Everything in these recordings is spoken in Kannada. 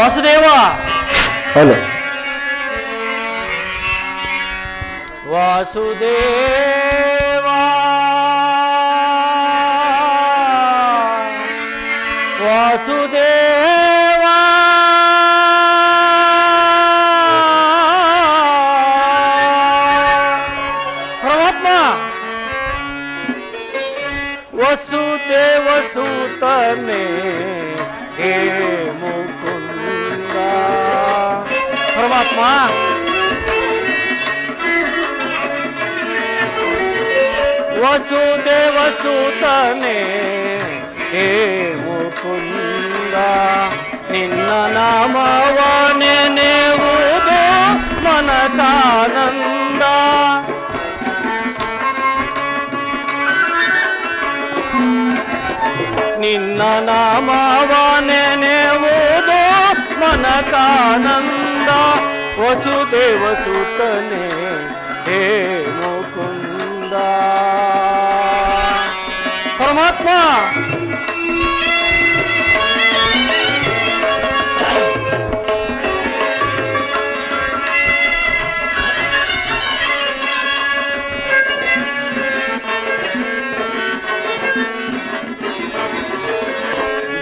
ಪರಮಾತ್ಮ ವಾಸುದೇವ ಹಲೋ ವಾಸುದೇವ आनंदा वसुदेव सुतने हे मुकुंदा परमात्मा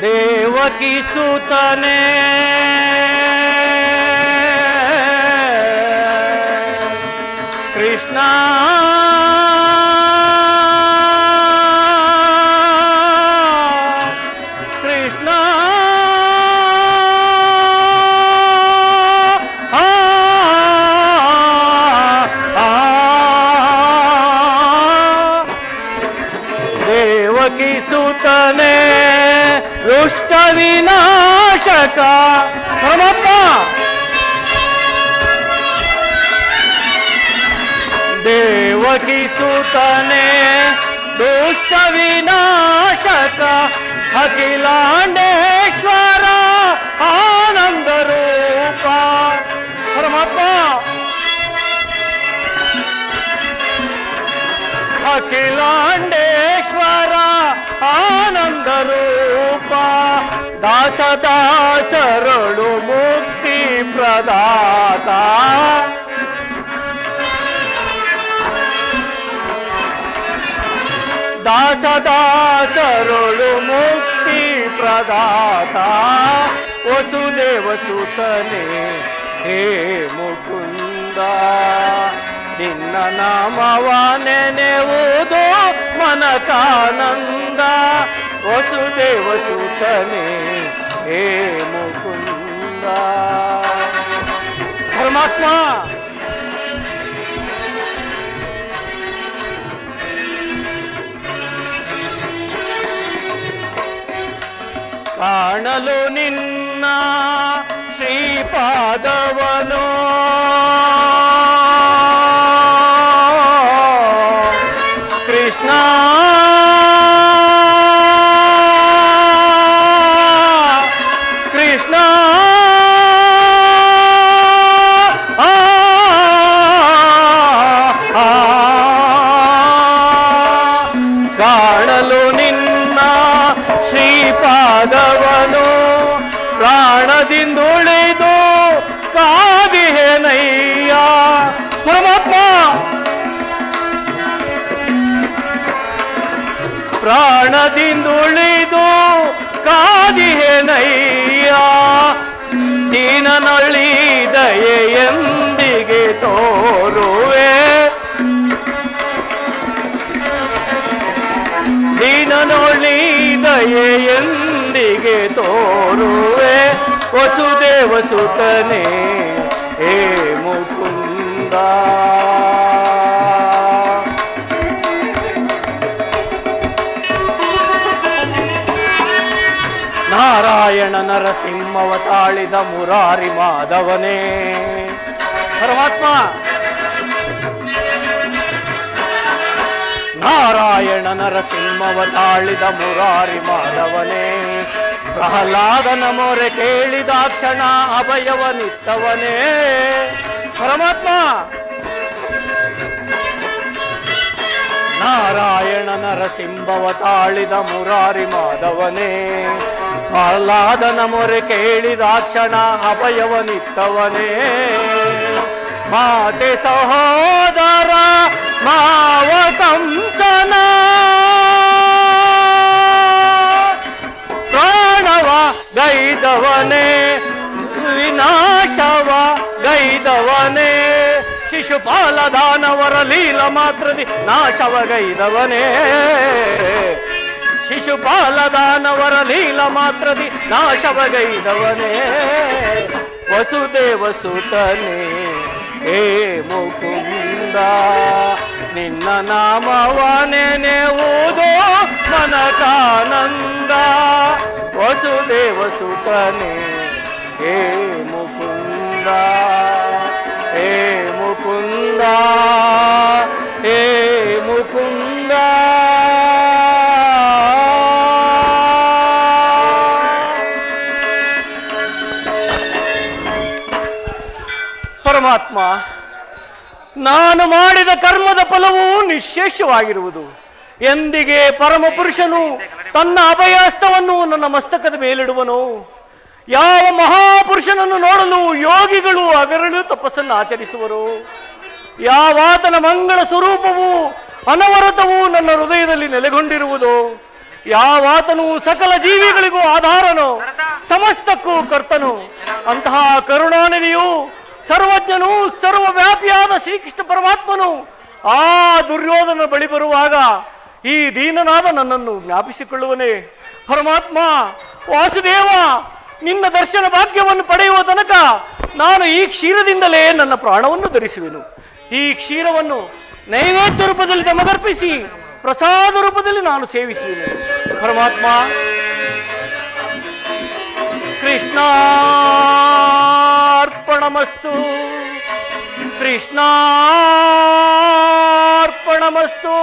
देवकी सुतने परमात्मा परमात्मा देवकी सुतने दुष्ट विनाशक अखिलांडेश्वर आनंद रूपा। परमात्मा। अखिलांडे ದಾಸ ದಾಸರಳು ಮುಕ್ತಿ ಪ್ರದಾತ. ದಾಸ ದಾಸರಳು ಮುಕ್ತಿ ಪ್ರದಾತ. ವಸುದೇವ ಸುತನೆ, ಹೇ ಮುಕುಂದ, ನಿನ್ನ ನಾಮವ ನೆನೆವುದು ಮನತಾನಂದ వసుదేవ సూతనే ఏ ముకుంద? పరమాత్మ కాణలు నిన్న శ్రీపాదవనో ಪ್ರಾಣದಿಂದುಳಿದು ಕಾದಿಹೆನಯ್ಯ ದೀನನೊಳ್ಳಿ ಎಂದಿಗೆ ತೋರುವೆ. ದೀನನೊಳ್ಳಿ ಎಂದಿಗೆ ತೋರುವೆ. ವಸುದೇವ ಸುತನೆ ಹೇ ಮುಕುಂದ. ನಾರಾಯಣ ನರಸಿಂಹವ ತಾಳಿದ ಮುರಾರಿ ಮಾಧವನೇ. ಪರಮಾತ್ಮ! ನಾರಾಯಣ ನರಸಿಂಹವ ತಾಳಿದ ಮುರಾರಿ ಮಾಧವನೇ. ಪ್ರಹ್ಲಾದನ ಕ್ಷಣ ಕೇಳಿದಾಕ್ಷಣ ಅಭಯವನಿತ್ತವನೇ ಪರಮಾತ್ಮ! ನಾರಾಯಣ ನರಸಿಂಹವ ತಾಳಿದ ಮುರಾರಿ ಮಾಧವನೇ. ಪ್ರಹ್ಲಾದನ ಮೊರೆ ಕೇಳಿದಾಕ್ಷಣ ಅಭಯವನಿತ್ತವನೇ ಮಾತೆ ಸಹೋದರ ಮಾವ ಕಂಸನ ಪ್ರಾಣವ ಗೈದವನೇ ವಿನಾಶವ ಗೈದವನೇ ಶಿಶುಪಾಲ ದಾನವರ ಲೀಲ ಮಾತ್ರದಿ ನಾಶವ ಗೈದವನೇ ಶಿಶುಪಾಲ ದಾನವರ ಲೀಲ ಮಾತ್ರದಿ ನಾಶವಗೈದವನೇ. ವಸುದೇವ ಸುತನೇ ಹೇ ಮುಕುಂದ, ನಿನ್ನ ಓದೋ ಮನಕಾನಂದ. ವಸುದೇವ ಸುತನೇ ಹೇ ಮುಕುಂದ ಹೇ ಮುಕುಂದ. ಪರಮಾತ್ಮ, ನಾನು ಮಾಡಿದ ಕರ್ಮದ ಫಲವು ನಿಶೇಷವಾಗಿರುವುದು. ಎಂದಿಗೆ ಪರಮ ಪುರುಷನು ತನ್ನ ಅಭಯಾಸ್ತವನ್ನು ನನ್ನ ಮಸ್ತಕದ ಮೇಲಿಡುವನು? ಯಾವ ಮಹಾಪುರುಷನನ್ನು ನೋಡಲು ಯೋಗಿಗಳು ಅಗರಳು ತಪಸ್ಸನ್ನು ಆಚರಿಸುವರು? ಯಾವಾತನ ಮಂಗಳ ಸ್ವರೂಪವು ಅನವರತವು ನನ್ನ ಹೃದಯದಲ್ಲಿ ನೆಲೆಗೊಂಡಿರುವುದು? ಯಾವಾತನು ಸಕಲ ಜೀವಿಗಳಿಗೂ ಆಧಾರನು, ಸಮಸ್ತಕ್ಕೂ ಕರ್ತನು? ಅಂತಹ ಕರುಣಾನಿಧಿಯು ಸರ್ವಜ್ಞನು ಸರ್ವವ್ಯಾಪಿಯಾದ ಶ್ರೀಕೃಷ್ಣ ಪರಮಾತ್ಮನು ಆ ದುರ್ಯೋಧನ ಬಳಿ ಬರುವಾಗ ಈ ದೀನನಾದ ನನ್ನನ್ನು ಜ್ಞಾಪಿಸಿಕೊಳ್ಳುವನೇ. ಪರಮಾತ್ಮ, ವಾಸುದೇವ, ನಿನ್ನ ದರ್ಶನ ಭಾಗ್ಯವನ್ನು ಪಡೆಯುವ ತನಕ ನಾನು ಈ ಕ್ಷೀರದಿಂದಲೇ ನನ್ನ ಪ್ರಾಣವನ್ನು ಧರಿಸುವೆನು. ಈ ಕ್ಷೀರವನ್ನು ನೈವೇದ್ಯ ರೂಪದಲ್ಲಿ ತಮಗರ್ಪಿಸಿ, ಪ್ರಸಾದ ರೂಪದಲ್ಲಿ ನಾನು ಸೇವಿಸುವೆನು. ಪರಮಾತ್ಮ ಕೃಷ್ಣಾರ್ಪಣಮಸ್ತು ಕೃಷ್ಣಾರ್ಪಣಮಸ್ತು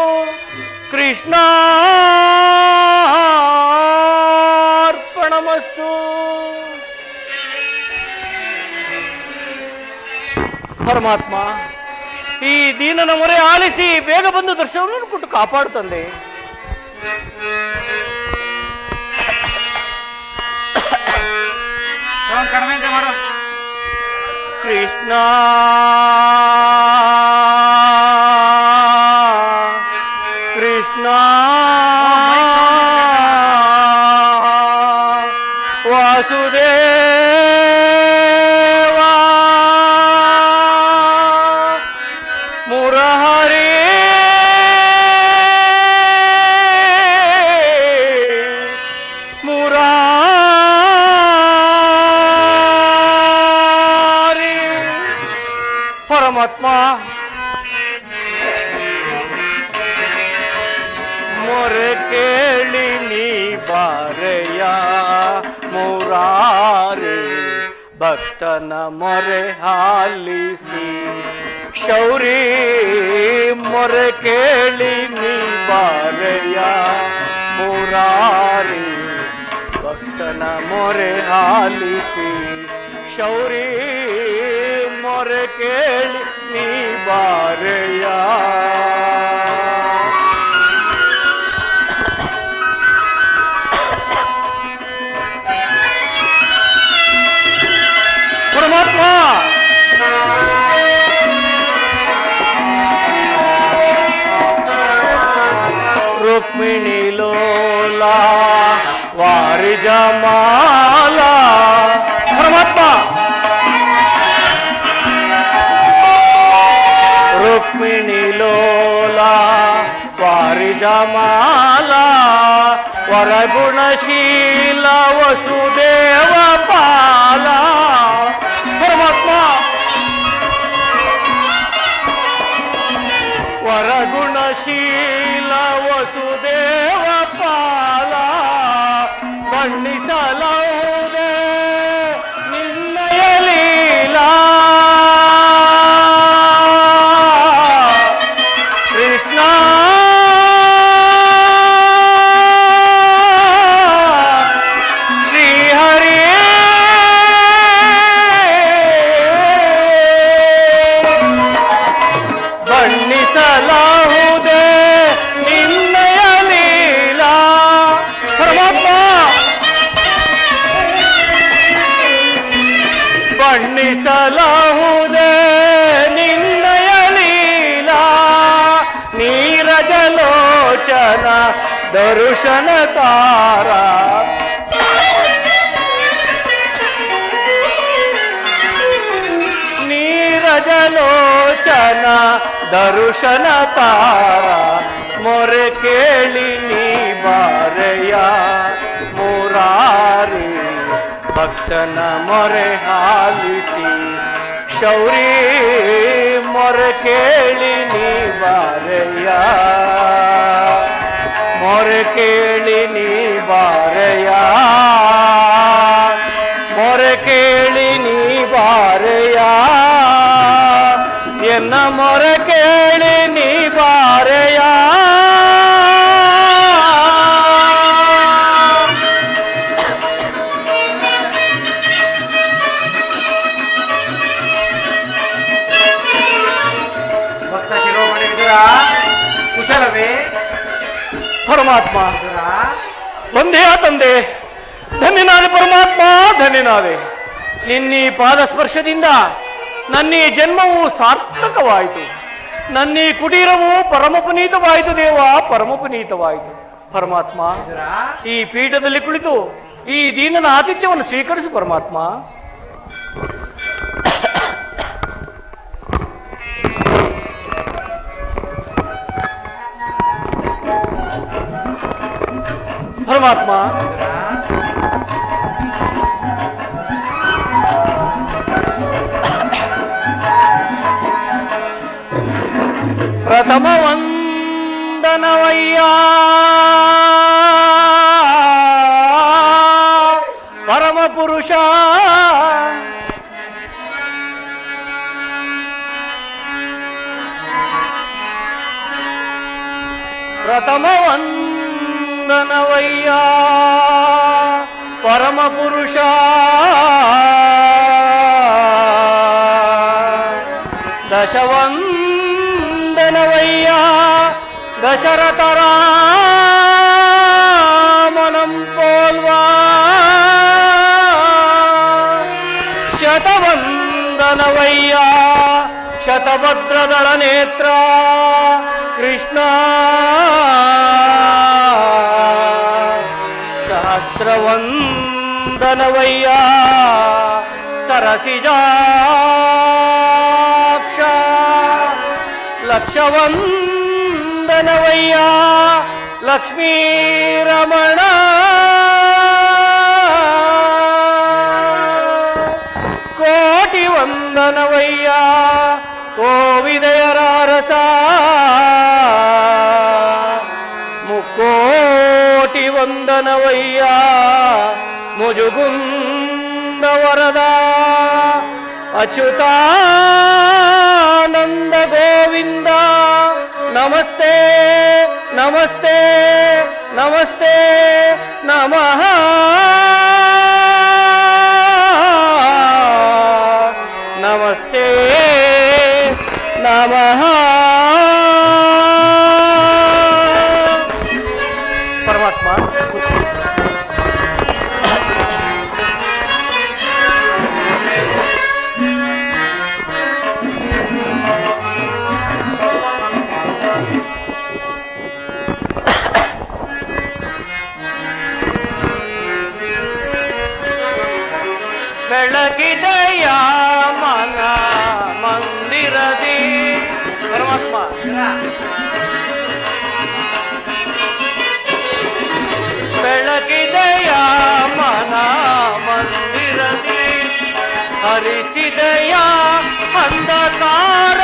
ಕೃಷ್ಣಾರ್ಪಣಮಸ್ತು ಪರಮಾತ್ಮ ಈ ದೀನನ ಮೊರೆ ಆಲಿಸಿ ಬೇಗ ಬಂದು ದರ್ಶನವನ್ನು ಕೊಟ್ಟು ಕಾಪಾಡುತ್ತಂದೆ ಸೌಂಡ್ ಕಡಿಮೆ కృష్ణ. కృష్ణ. ಭಕ್ತನ ಮೊರೆ ಹಾಲಿಸಿ, ಶೌರಿ ಮೊರೆ ಕೇಳಿ ನೀ ಬಾರೆಯ ಮುರಾರಿ. ಭಕ್ತನ ಮೊರೆ ಹಾಲಿಸಿ, ಶೌರಿ ಮೊರೆ ಕೇಳಿ ನೀ ಬಾರೆಯ. रुक्मिणी लोला वारिजा माला परमात्मा. रुक्मिणी लोला वारिजा माला वरगुणशीला वसुदेव पाला. ದರುಶನ ತಾರ ನೀರಜಲೋಚನ ದರುಶನ ತಾರ ಮೊರೆ ಕೇಳಿ ನೀ ಬಾರೆಯ ಮುರಾರಿ ಭಕ್ತನ ಮೊರೆ ಹಾಲಿಸಿ ಶೌರಿ ಮೊರೆ ಕೇಳಿ ನೀ ಬಾರೆಯ ಮೊರೆ ಕೇಳಿ ನೀ ಬಾರೆಯ ಮೊರೆ ಕೇಳಿ ನೀ ಬಾರೆಯ ಎನ್ನ ಮೊರೆ ಪರಮಾತ್ಮ. ಒಂದೇ ತಂದೆ. ಧನ್ಯನಾದೆ ಪರಮಾತ್ಮ ಧನ್ಯನಾದೆ ನಿನ್ನೀ ಪಾದ ಸ್ಪರ್ಶದಿಂದ ನನ್ನೀ ಜನ್ಮವು ಸಾರ್ಥಕವಾಯಿತು. ನನ್ನೀ ಕುಟೀರವು ಪರಮಪುನೀತವಾಯಿತು ದೇವ ಪರಮಪುನೀತವಾಯಿತು ಪರಮಾತ್ಮ, ಈ ಪೀಠದಲ್ಲಿ ಕುಳಿತು ಈ ದೀನನ ಆತಿಥ್ಯವನ್ನು ಸ್ವೀಕರಿಸು ಪರಮಾತ್ಮ. పరమాత్మ. ప్రథమ వందనవయ్యా పరమ పురుష ప్రథమ వంద శరణవయ్యా పరమపురుషా. దశవందనవయ్యా దశరథరా మనం పోల్వా. శతవందనవయ్యా శతభద్రదళ నేత్ర కృష్ణా. వందనవయ్యా. సరసిజాక్ష. లక్షవందనవయ్యా. లక్ష్మీరమణ. కోటి వందనవయ్యా ఓ విదయరారస ముక్కోటి వందనవయ్యా ముజుగుంద వరద అచ్యుతానంద గోవింద నమస్తే నమస్తే నమస్తే నమ ಬೆಳಗಿದೆಯ ಮನ ಮಂದಿರದಿ ಹರಿಸಿದೆಯ ಅಂಧಕಾರ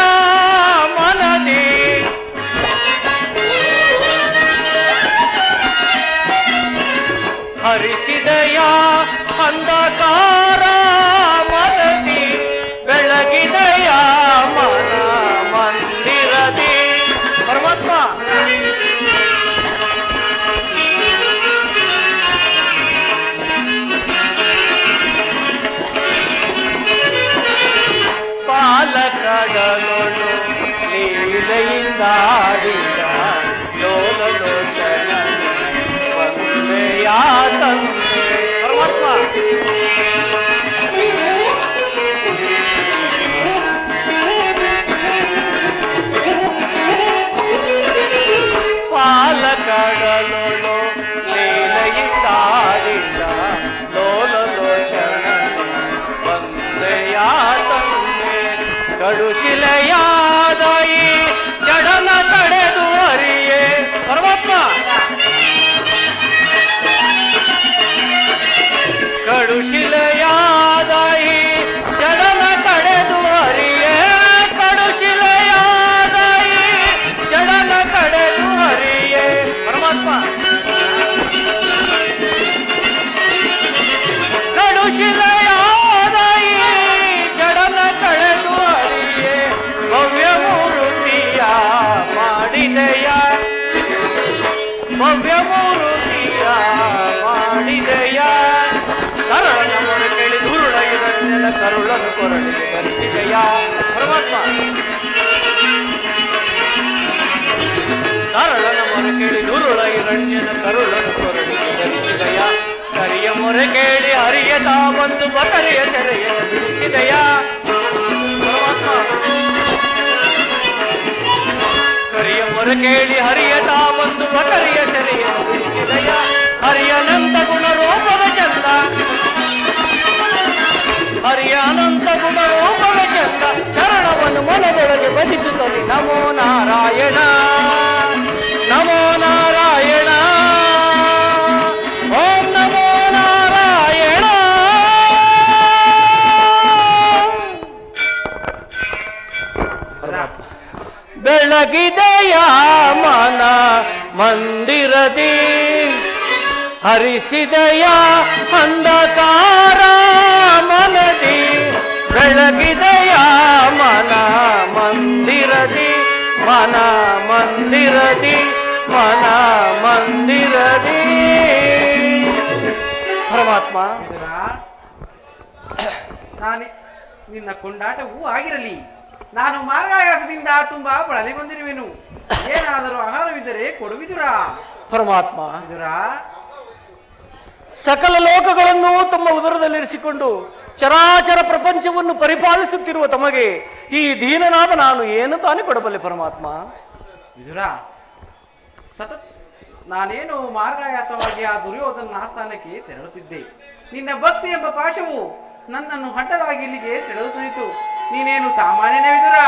ಕರುಳನು ಕೊರಳಿಗೆ ಧರಿಸಿದೆಯ ಪರಮಾತ್ಮ ಕರಳನ ಮೊರೆ ಕೇಳಿ ನುರುಳ ಇರಣ್ಯನ ಕರಿಯ ಮೊರೆ ಕೇಳಿ ಹರಿಯ ತಾ ಬಂದು ಬಕರಿಯ ಸೆರೆಯ ಬಿಡಿಸಿದೆಯ ಪರಮಾತ್ಮ ಕರಿಯ ಕೇಳಿ ಹರಿಯ ತಾ ಹರಿಯ ಅನಂತ ಗುಣ ರೂಪದ ಚಂದ. ಚರಣವನ್ನು ಮನದೊಳಗೆ ಬದಿಸುತ್ತದೆ ನಮೋ ನಾರಾಯಣ. ನಮೋ ನಾರಾಯಣ. ಓಂ ನಮೋ ನಾರಾಯಣ. ಬೆಳಗಿದೆಯ ಮನ ಮಂದಿರದಿ. ಹರಿಸಿದೆಯ ಅಂಧಕಾರ. ಮನ ಮಂದಿರದಿ ಮನ ಮಂದಿರದಿ. ಪರಮಾತ್ಮ. ನಾನೇ ನಿನ್ನ ಕೊಂಡಾಟವೂ ಆಗಿರಲಿ. ನಾನು ಮಾರ್ಗಾಯಾಸದಿಂದ ತುಂಬಾ ಬಳಲಿ ಬಂದಿರುವೆನು. ಏನಾದರೂ ಆಹಾರವಿದ್ದರೆ ಕೊಡುವಿದುರ ಪರಮಾತ್ಮ. ವಿದುರ. ಸಕಲ ಲೋಕಗಳನ್ನು ತಮ್ಮ ಉದರದಲ್ಲಿರಿಸಿಕೊಂಡು ಚರಾಚರ ಪ್ರಪಂಚವನ್ನು ಪರಿಪಾಲಿಸುತ್ತಿರುವ ತಮಗೆ ಈ ದೀನನಾದ ನಾನು ಏನು ತಾನೇ ಕೊಡಬಲ್ಲೆ ಪರಮಾತ್ಮ? ವಿದುರ, ಸತತ್ ನಾನೇನು ಮಾರ್ಗಾಯಾಸವಾಗಿ ಆ ದುರ್ಯೋಧನ ಆಸ್ಥಾನಕ್ಕೆ ತೆರಳುತ್ತಿದ್ದೆ. ನಿನ್ನ ಭಕ್ತಿ ಎಂಬ ಪಾಶವು ನನ್ನನ್ನು ಅಡ್ಡಲಾಗಿ ಇಲ್ಲಿಗೆ ಸೆಳೆಯುತ್ತಿತ್ತು ನೀನೇನು ಸಾಮಾನ್ಯನೇ ವಿದುರ?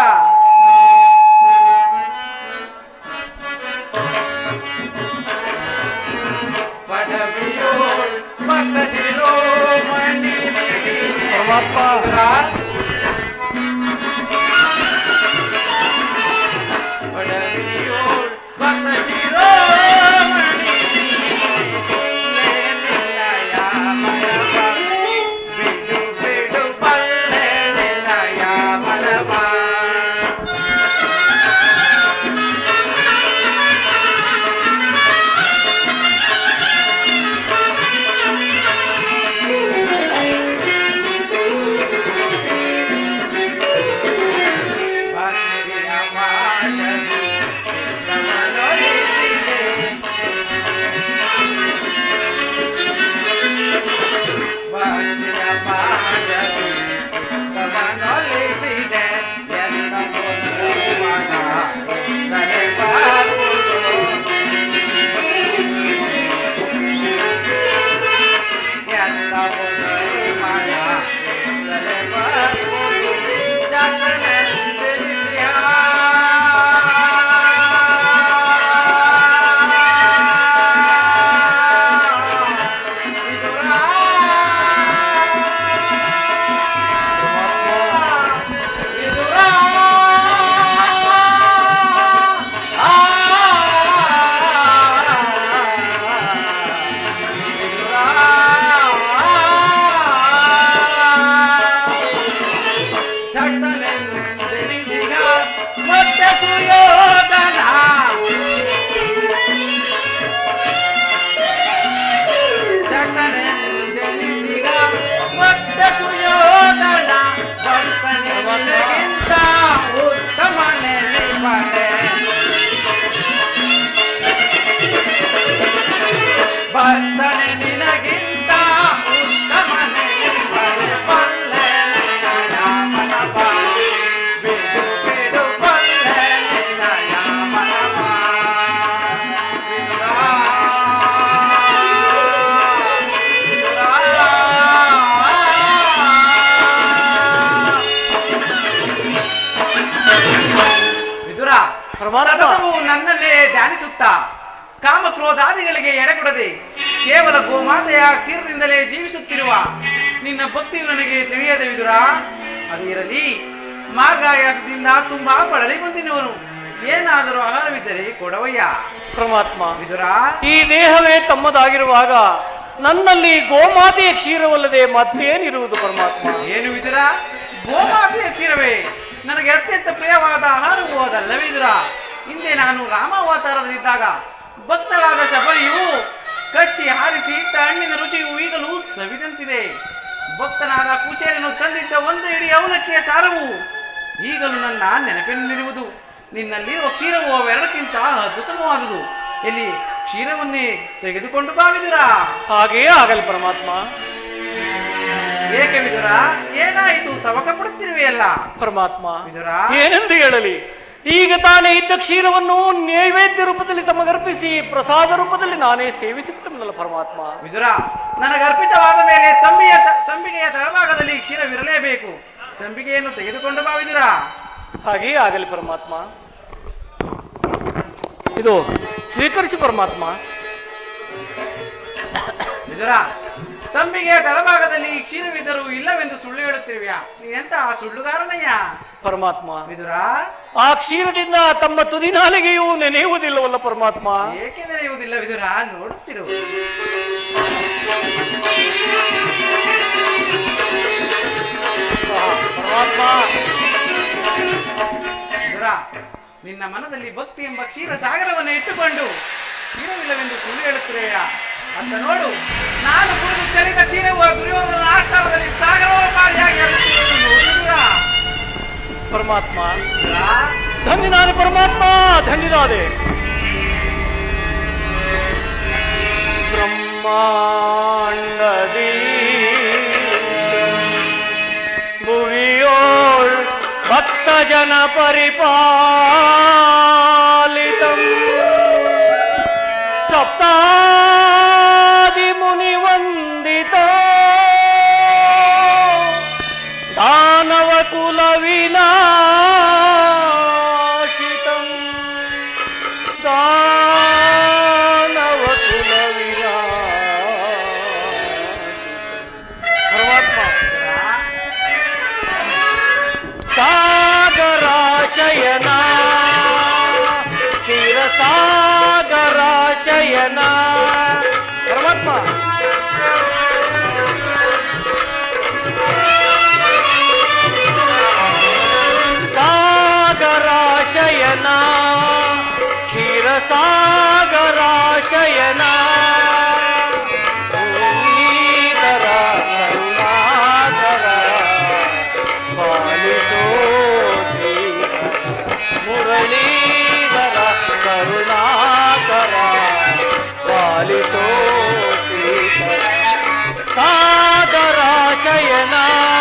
ಕ್ರೋಧಾದಿಗಳಿಗೆ ಎಡೆಕೊಡದೆ ಕೇವಲ ಗೋಮಾತೆಯ ಕ್ಷೀರದಿಂದಲೇ ಜೀವಿಸುತ್ತಿರುವ ನಿನ್ನ ಭಕ್ತಿಯು ನನಗೆ ತಿಳಿಯದೆ ವಿದುರ. ಅದು ಇರಲಿ. ಮಾರ್ಗಾಯಾಸದಿಂದ ತುಂಬಾ ಬಳಲಿ ಬಂದಿನವನು. ಏನಾದರೂ ಆಹಾರವಿದ್ದರೆ ಕೊಡವಯ್ಯ. ಪರಮಾತ್ಮ ವಿದುರ. ಈ ದೇಹವೇ ತಮ್ಮದಾಗಿರುವಾಗ ನನ್ನಲ್ಲಿ ಗೋಮಾತೆಯ ಕ್ಷೀರವಲ್ಲದೆ ಮತ್ತೇನಿರುವುದು ಪರಮಾತ್ಮ? ಏನು ವಿದುರ? ಗೋಮಾತೆಯ ಕ್ಷೀರವೇ. ನನಗೆ ಅತ್ಯಂತ ಪ್ರಿಯವಾದ ಆಹಾರವೂ ಅದಲ್ಲವೇ ವಿದುರ. ಹಿಂದೆ ನಾನು ರಾಮಾವತಾರದಲ್ಲಿದ್ದಾಗ ಭಕ್ತಳಾದ ಶಬರಿಯು ಕಚ್ಚಿ ಹಾರಿಸಿ ಇಟ್ಟ ಹಣ್ಣಿನ ರುಚಿಯು ಈಗಲೂ ಸವಿದಂತಿದೆ ಭಕ್ತನಾದ ಕುಚೇರನು ತಂದಿದ್ದ ಒಂದು ಇಡೀ ಅವಲಕ್ಕಿಯ ಸಾರವು ಈಗಲೂ ನನ್ನ ನೆನಪಿನಲ್ಲಿರುವುದು. ನಿನ್ನಲ್ಲಿರುವ ಕ್ಷೀರವು ಅವೆರಡಕ್ಕಿಂತ ಅದ್ಭುತವಾದುದು. ಎಲ್ಲಿ ಕ್ಷೀರವನ್ನೇ ತೆಗೆದುಕೊಂಡು ಬಾವಿದಿರಾ ಹಾಗೆಯೇ ಆಗಲಿ ಪರಮಾತ್ಮ. ಏಕೆ ವಿದುರ? ಏನಾಯಿತು? ತವಕ ಪಡುತ್ತಿರುವೆಯಲ್ಲ. ಪರಮಾತ್ಮ ವಿದುರ. ಏನೆಂದು ಹೇಳಲಿ? ಈಗ ತಾನೇ ಇದ್ದ ಕ್ಷೀರವನ್ನು ನೈವೇದ್ಯ ರೂಪದಲ್ಲಿ ತಮಗರ್ಪಿಸಿ ಪ್ರಸಾದ ರೂಪದಲ್ಲಿ ನಾನೇ ಸೇವಿಸಿಟ್ಟನಲ್ಲ ಪರಮಾತ್ಮ. ವಿದುರ ನನಗೆ ಅರ್ಪಿತವಾದ ಮೇಲೆ ತಂಬಿಯ ತಂಬಿಗೆಯ ತಳಭಾಗದಲ್ಲಿ ಕ್ಷೀರವಿರಲೇಬೇಕು. ತಂಬಿಗೆಯನ್ನು ತೆಗೆದುಕೊಂಡು ಬಾ ವಿದುರ. ಹಾಗೆಯೇ ಆಗಲಿ ಪರಮಾತ್ಮ. ಇದು ಸ್ವೀಕರಿಸಿ ಪರಮಾತ್ಮ. ವಿದುರ ತಂಬಿಗೆಯ ತಳಭಾಗದಲ್ಲಿ ಕ್ಷೀರವಿದ್ದರೂ ಇಲ್ಲವೆಂದು ಸುಳ್ಳು ಹೇಳುತ್ತಿರುವ್ಯಾ? ನೀನೆಂತ ಸುಳ್ಳುಗಾರನಯ್ಯ? ಪರಮಾತ್ಮ. ವಿದುರ ಆ ಕ್ಷೀರದಿಂದ ತಮ್ಮ ತುದಿ ನಾಲಿಗೆಯೂ ನೆನೆಯುವುದಿಲ್ಲವಲ್ಲ ಪರಮಾತ್ಮ. ಏಕೆ ನೆನೆಯುವುದಿಲ್ಲ ವಿದುರ ನೋಡುತ್ತಿರು ಪರಮಾತ್ಮ ನಿನ್ನ ಮನದಲ್ಲಿ ಭಕ್ತಿ ಎಂಬ ಕ್ಷೀರ ಸಾಗರವನ್ನು ಇಟ್ಟುಕೊಂಡು ಕ್ಷೀರವಿಲ್ಲವೆಂದು ಸುಳ್ಳು ಹೇಳುತ್ತಿರುವೆಯಾ ಅಂತ ನೋಡು ನಾನು ಕುಡಿದು ಚಲಿತ ಕ್ಷೀರವು ದುರ್ಯೋಧನ ಆಕಾರದಲ್ಲಿ ಸಾಗರೋಪಾದಿಯಾಗಿ ಹರಿಯುತ್ತಿರುವುದು परमात्मा। धन्य नारे परमात्मा धन्य राधे। ब्रह्मांड भुवियोर भक्त जन परिपाल। ಶಯನಾ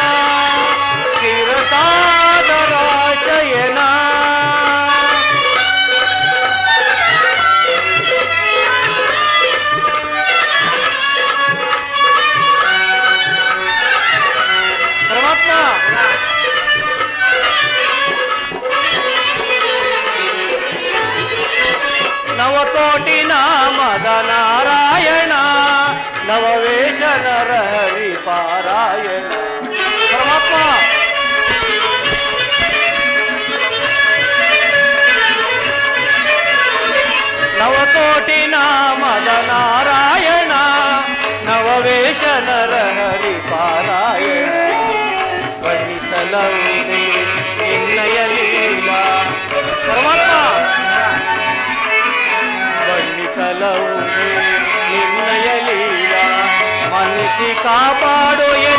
నారాయణ నవవేశ నరహరి పారాయణ వర్ణిసలౌదే నిన్నయ లీలా పరమాత్మ వర్ణిసలౌదే నిన్నయ మనిషి కాపాడు ఎ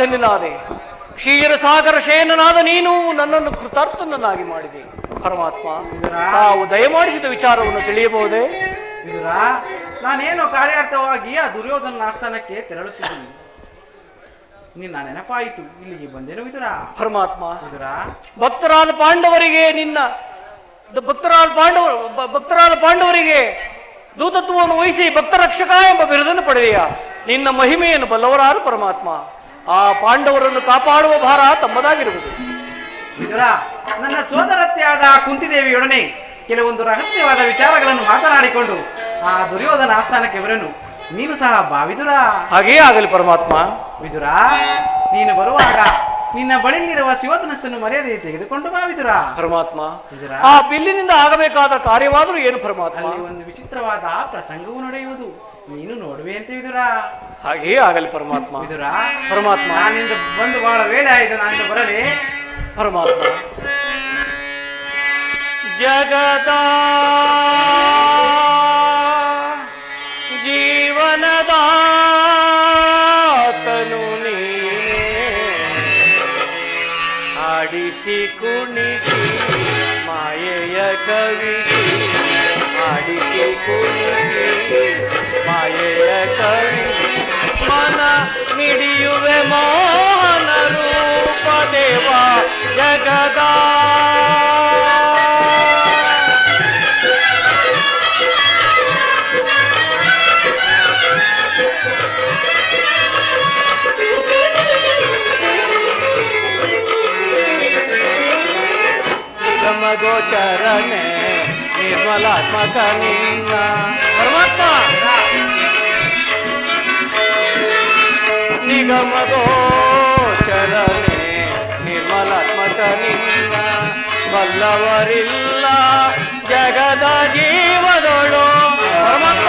ಪರಮಾತ್ಮ ಕ್ಷೀರ ಕ್ಷೀರಸಾಗರ ಶಯನನಾದ ನೀನು ನನ್ನನ್ನು ಕೃತಾರ್ಥನನ್ನಾಗಿ ಮಾಡಿದೆ. ಪರಮಾತ್ಮ ತಾವು ದಯಮಾಡಿಸಿದ ವಿಚಾರವನ್ನು ತಿಳಿಯಬಹುದೇ? ನಾನೇನು ಕಾರ್ಯಾರ್ಥವಾಗಿ ಆ ದುರ್ಯೋಧನ ಆಸ್ಥಾನಕ್ಕೆ ತೆರಳುತ್ತಿದ್ದೀನಿ. ನಿನ್ನ ನೆನಪಾಯಿತು ಇಲ್ಲಿಗೆ ಬಂದೇನು ವಿದುರ ಪರಮಾತ್ಮ ಇದರ? ಭಕ್ತರಾದ ಪಾಂಡವರಿಗೆ ನಿನ್ನ ಭಕ್ತರಾದ ಪಾಂಡವ ಭಕ್ತರಾದ ಪಾಂಡವರಿಗೆ ದೂತತ್ವವನ್ನು ವಹಿಸಿ ಭಕ್ತರಕ್ಷಕ ಎಂಬ ಬಿರುದನ್ನು ಪಡೆದೆಯಾ? ನಿನ್ನ ಮಹಿಮೆಯನ್ನು ಬಲ್ಲವರಾರು ಪರಮಾತ್ಮ. ಆ ಪಾಂಡವರನ್ನು ಕಾಪಾಡುವ ಭಾರ ತಮ್ಮದಾಗಿರುವುದು. ವಿದುರ ನನ್ನ ಸೋದರತ್ತೆಯಾದ ಕುಂತಿದೇವಿಯೊಡನೆ ಕೆಲವೊಂದು ರಹಸ್ಯವಾದ ವಿಚಾರಗಳನ್ನು ಮಾತನಾಡಿಕೊಂಡು ಆ ದುರ್ಯೋಧನ ಆಸ್ಥಾನಕ್ಕೆ ಬರನು. ನೀನು ಸಹ ಬಾವಿದುರ. ಹಾಗೇ ಆಗಲಿ ಪರಮಾತ್ಮ. ವಿದುರ ನೀನು ಬರುವಾಗ ನಿನ್ನ ಬಳಿಯಲ್ಲಿರುವ ಶಿವಧನಸ್ಸನ್ನು ಮರ್ಯಾದೆ ತೆಗೆದುಕೊಂಡು ಬಾವಿದುರ ಪರಮಾತ್ಮ ವಿದುರ ಆ ಬಿಲ್ಲಿನಿಂದ ಆಗಬೇಕಾದ ಕಾರ್ಯವಾದರೂ ಏನು ಪರಮಾತ್ಮ? ಅಲ್ಲಿ ಒಂದು ವಿಚಿತ್ರವಾದ ಪ್ರಸಂಗವು ನಡೆಯುವುದು. ನೀನು ನೋಡುವೆ ಅಂತ ವಿದುರ. ಹಾಗೆ ಆಗಲಿ ಪರಮಾತ್ಮ. ವಿದುರ ಪರಮಾತ್ಮ. ನಾನಿಂದ ಬಂದು ಬಹಳ ವೇಳೆ ಆಯಿತು ನಾನಿಂದ ಬರಲಿ. ಪರಮಾತ್ಮ. ಜಗದ ಜೀವನದಾತನು you. ಆಡಿಸಿ ಕುಣಿಸಿ ಮಾಯೆಯ ಕವಿಸಿ ಆಡಿಸಿ ಕುಣಿಸಿ ಮಾಯೆಯ ಕವಿಸಿ ಮನ ಮಿಡಿಯುವೆ ಮೋಹನ ರೂಪ ದೇವ ಜಗದ ಗೋಚರನೆ ನಿರ್ಮಲಾತ್ಮಕ ನಿನ್ನ ಪರಮಾತ್ಮ ನಿಗಮ ಗೋಚರನೆ ನಿರ್ಮಲಾತ್ಮಕ ನಿಮ್ಮ ಬಲ್ಲವರಿಲ್ಲ ಜಗದ ಜೀವದೊಳು. ಪರಮಾತ್ಮ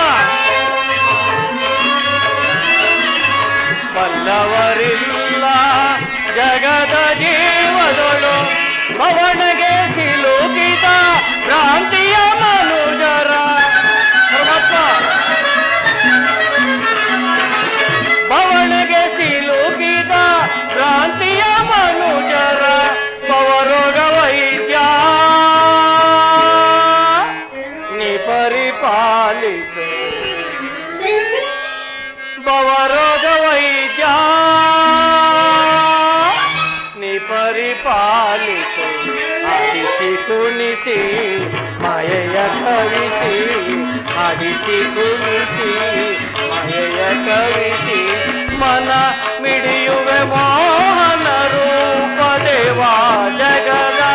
ಬಲ್ಲವರಿಲ್ಲ ಜಗದ ಜೀವದೊಳು. ಭವನಗೆ భవరోగ వైద్య నీ పరిపాలిసు అదిశికునిసి మయయ కవిసి అదిశికునిసి మయయ కవిసి మన మిడియుగ మోహన రూపదేవా జగదా.